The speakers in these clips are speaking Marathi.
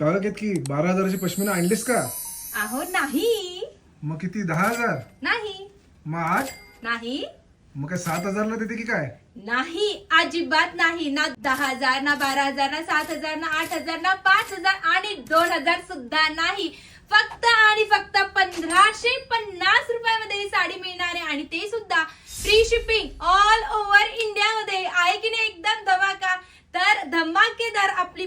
काळ की बारा हजाराची पश्मिना आणलीस का? अहो नाही. मग किती? दहा हजार? नाही. मग आठ? नाही. मग काय सात हजारला देते की काय? नाही अजिबात नाही. ना दहा हजार ना बारा हजार ना सात हजार ना आठ हजार ना पाच हजार आणि दोन हजार सुद्धा नाही. फक्त आणि फक्त पंधराशे पन्नास रुपयामध्ये ही साडी मिळणार आहे आणि ते सुद्धा फ्री शिपिंग ऑल ओव्हर इंडियामध्ये आहे की नाही? एकदम धमाका. तर धमाकेदार आपली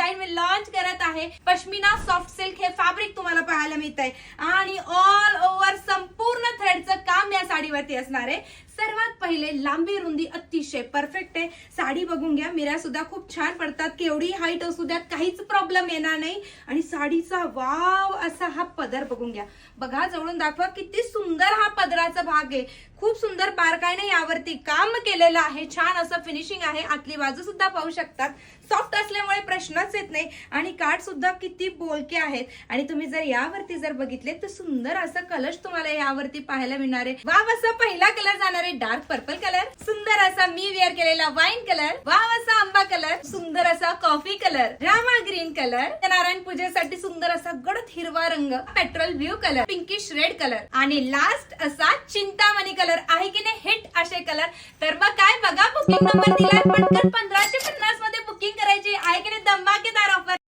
डिझाईन मी लॉन्च करत आहे. पश्मिना सॉफ्ट सिल्क हे फॅब्रिक तुम्हाला पाहायला मिळत आहे आणि ऑल ओव्हर संपूर्ण थ्रेडचं काम या साडीवरती असणार आहे. पहिले लांबी रुंदी अतिशय परफेक्ट आहे. साडी बघून घ्या. मिऱ्या सुद्धा खूप छान पडतात. केवढी हाईट असू द्यात काहीच प्रॉब्लेम येणार नाही. आणि साडीचा वाव असा हा पदर बघून घ्या. बघा जवळून दाखवा किती सुंदर हा पदराचा भाग आहे. खूप सुंदर बारकाईने यावरती. काम केलेलं आहे. छान असं फिनिशिंग आहे. आतली बाजू सुद्धा पाहू शकतात. सॉफ्ट असल्यामुळे प्रश्नच येत नाही. आणि काठ सुद्धा किती बोलके आहेत. आणि तुम्ही जर यावरती जर बघितले तर सुंदर असा कलश तुम्हाला यावरती पाहायला मिळणार आहे. वाव असा पहिला कलर जाणार आहे डार्क पर्पल कलर सुंदर असा मी वेअर केलेला वाईन कलर वाव असा आंबा कलर सुंदर असा coffee colour Rama green colour Narayan पूजेसाठी सुंदर असा गडद हिरवा रंग petrol blue colour pinkish red colour आणि लास्ट असा चिंतामणी कलर आहे की नाही हिट असे कलर तर मग काय बघा बुकिंग नंबर दिलाय पटकन पंधराशे पन्नासमध्ये बुकिंग करायची आहे की नाही धमाकेदार